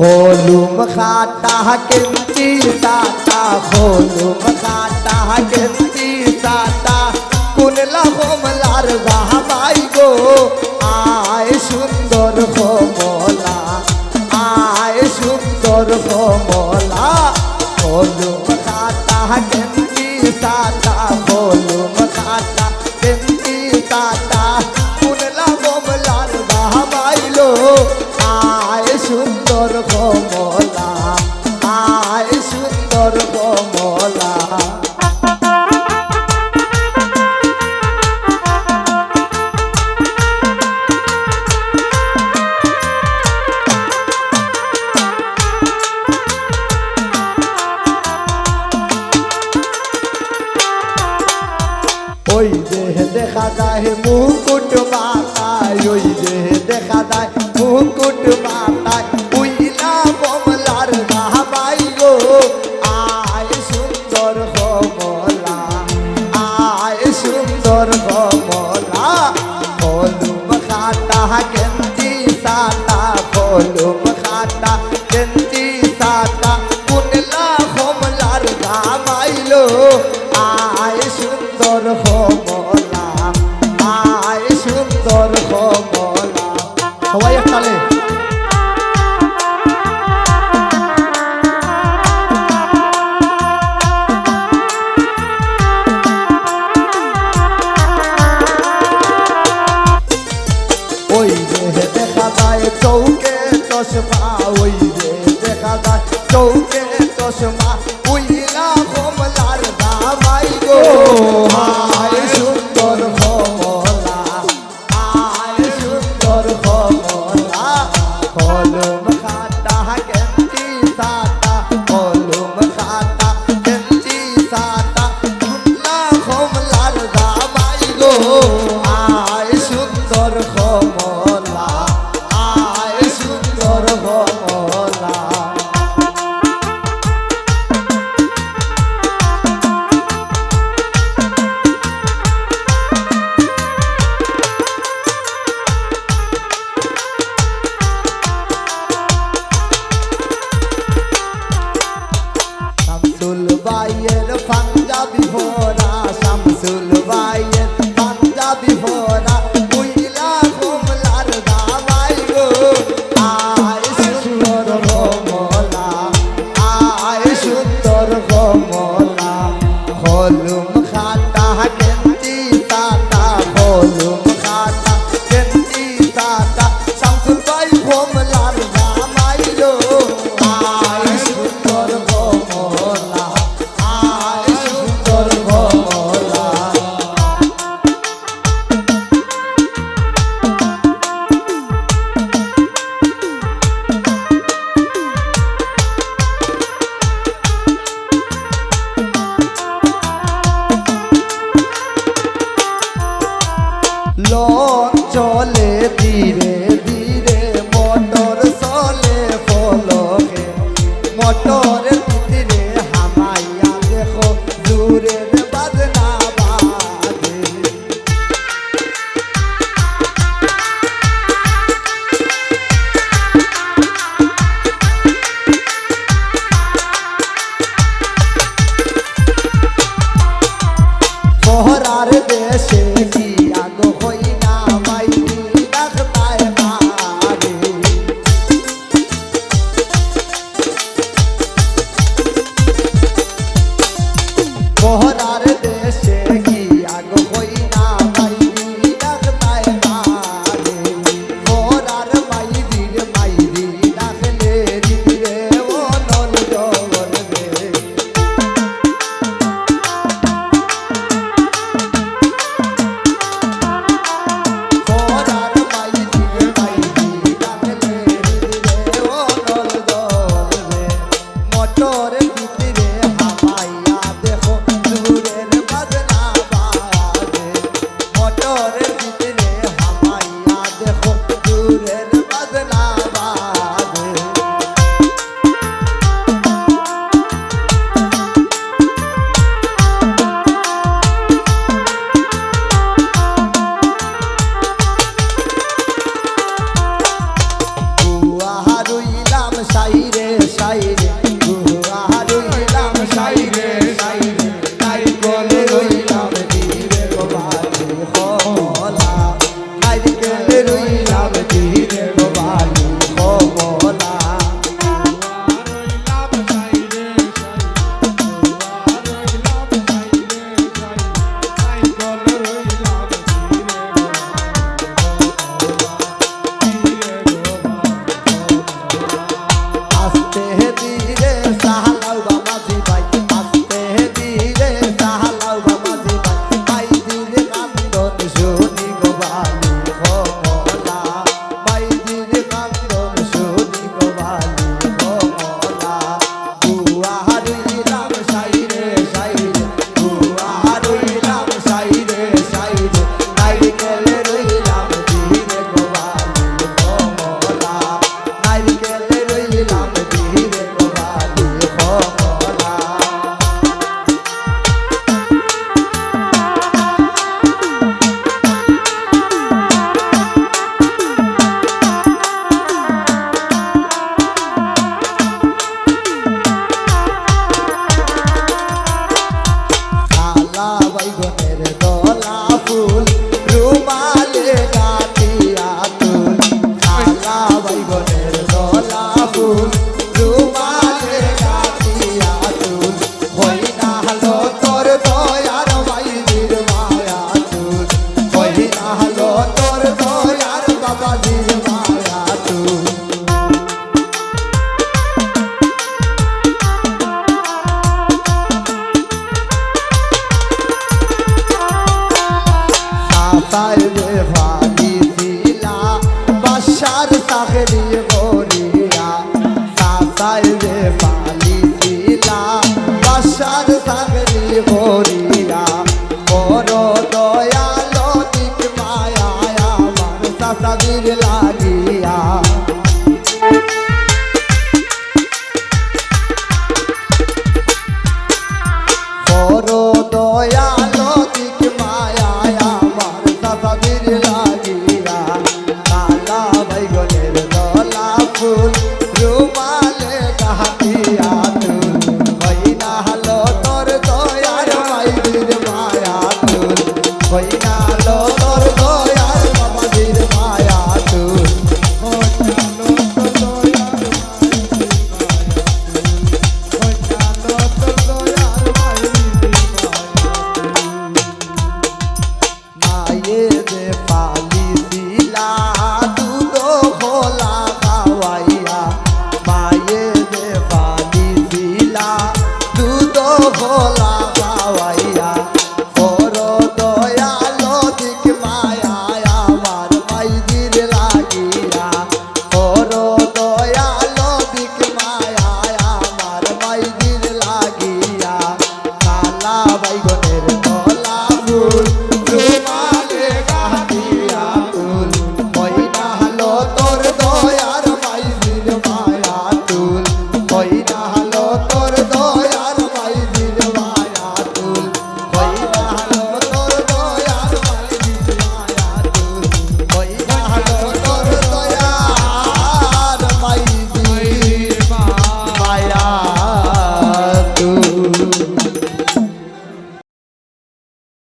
খোলুম খাটা কেমতি সাতা খোলুম খাটা কেমতি সাতা কুনলা কমলার গাহাবাই গো? আয় সুন্দর কমলা, আয় সুন্দর কমলা। খোলুম খাটা কেমতি সাতা খোলুম খাটা সুন্দর কমলা ওই দেহ দেখা যায় মুকুট মাতায় ওই দেহ দেখা যায় মুকুট মাতায় corazón. চশমা ওই রে দেখা যায় চৌকে চশমা। Jesse. meu mal. ভোলা